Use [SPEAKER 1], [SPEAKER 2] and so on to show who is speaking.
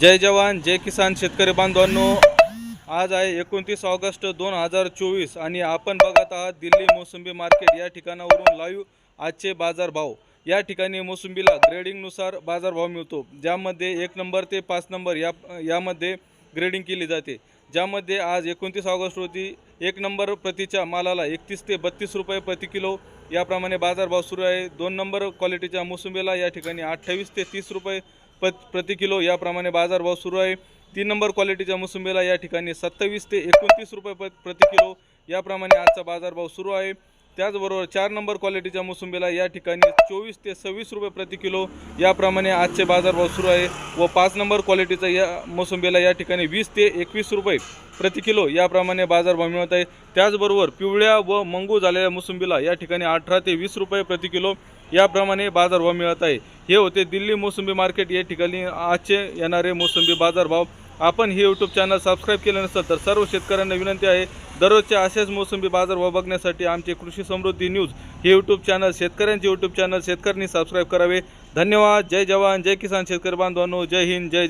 [SPEAKER 1] जय जवान जय किसान शेतकरी बांधवांनो. आज आहे एकोणतीस ऑगस्ट दोन हजार चोवीस आणि आपण बघत आहात दिल्ली मोसंबी मार्केट. या ठिकाणावरून लाईव्ह आजचे बाजारभाव. या ठिकाणी मोसंबीला ग्रेडिंगनुसार बाजारभाव मिळतो. ज्यामध्ये एक नंबर ते पाच नंबर या यामध्ये ग्रेडिंग केली जाते. ज्यामध्ये आज एकोणतीस ऑगस्ट रोजी एक नंबर प्रतीच्या मालाला एकतीस ते बत्तीस रुपये प्रति किलो याप्रमाणे बाजारभाव सुरू आहे. दोन नंबर क्वालिटीच्या मोसंबीला या ठिकाणी अठ्ठावीस ते तीस रुपये प प्रति किलो याप्रमाणे बाजारभाव सुरू आहे. तीन नंबर क्वालिटीच्या मोसंबीला या ठिकाणी सत्तावीस ते एकोणतीस रुपये प प्रति किलो याप्रमाणे आजचा बाजारभाव सुरू आहे. त्याचबरोबर चार नंबर क्वालिटीच्या मोसंबीला या ठिकाणी चोवीस ते सव्वीस रुपये प्रति किलो याप्रमाणे आजचे बाजारभाव सुरू आहे व पाच नंबर क्वालिटीचा या मोसंबीला या ठिकाणी वीस ते एकवीस रुपये प्रति किलो याप्रमाणे बाजारभाव मिळत आहे. त्याचबरोबर पिवळ्या व मंगू झालेल्या मोसंबीला या ठिकाणी अठरा ते वीस रुपये प्रति किलो याप्रमाणे बाजारभाव मिळत आहे. हे होते दिल्ली मोसंबी मार्केट. या ठिकाणी आजचे येणारे मोसंबी बाजारभाव आपण हे यूट्यूब चॅनल सबस्क्राईब केलं नसेल तर सर्व शेतकऱ्यांना विनंती आहे दररोजच्या अशाच मोसंबी बाजार व बघण्यासाठी आमचे कृषी समृद्धी न्यूज हे यूट्यूब चॅनल शेतकऱ्यांचे यूट्यूब चॅनल शेतकऱ्यांनी सबस्क्राईब करावे. धन्यवाद. जय जवान. जय किसान शेतकरी बांधवांनो. जय हिंद. जय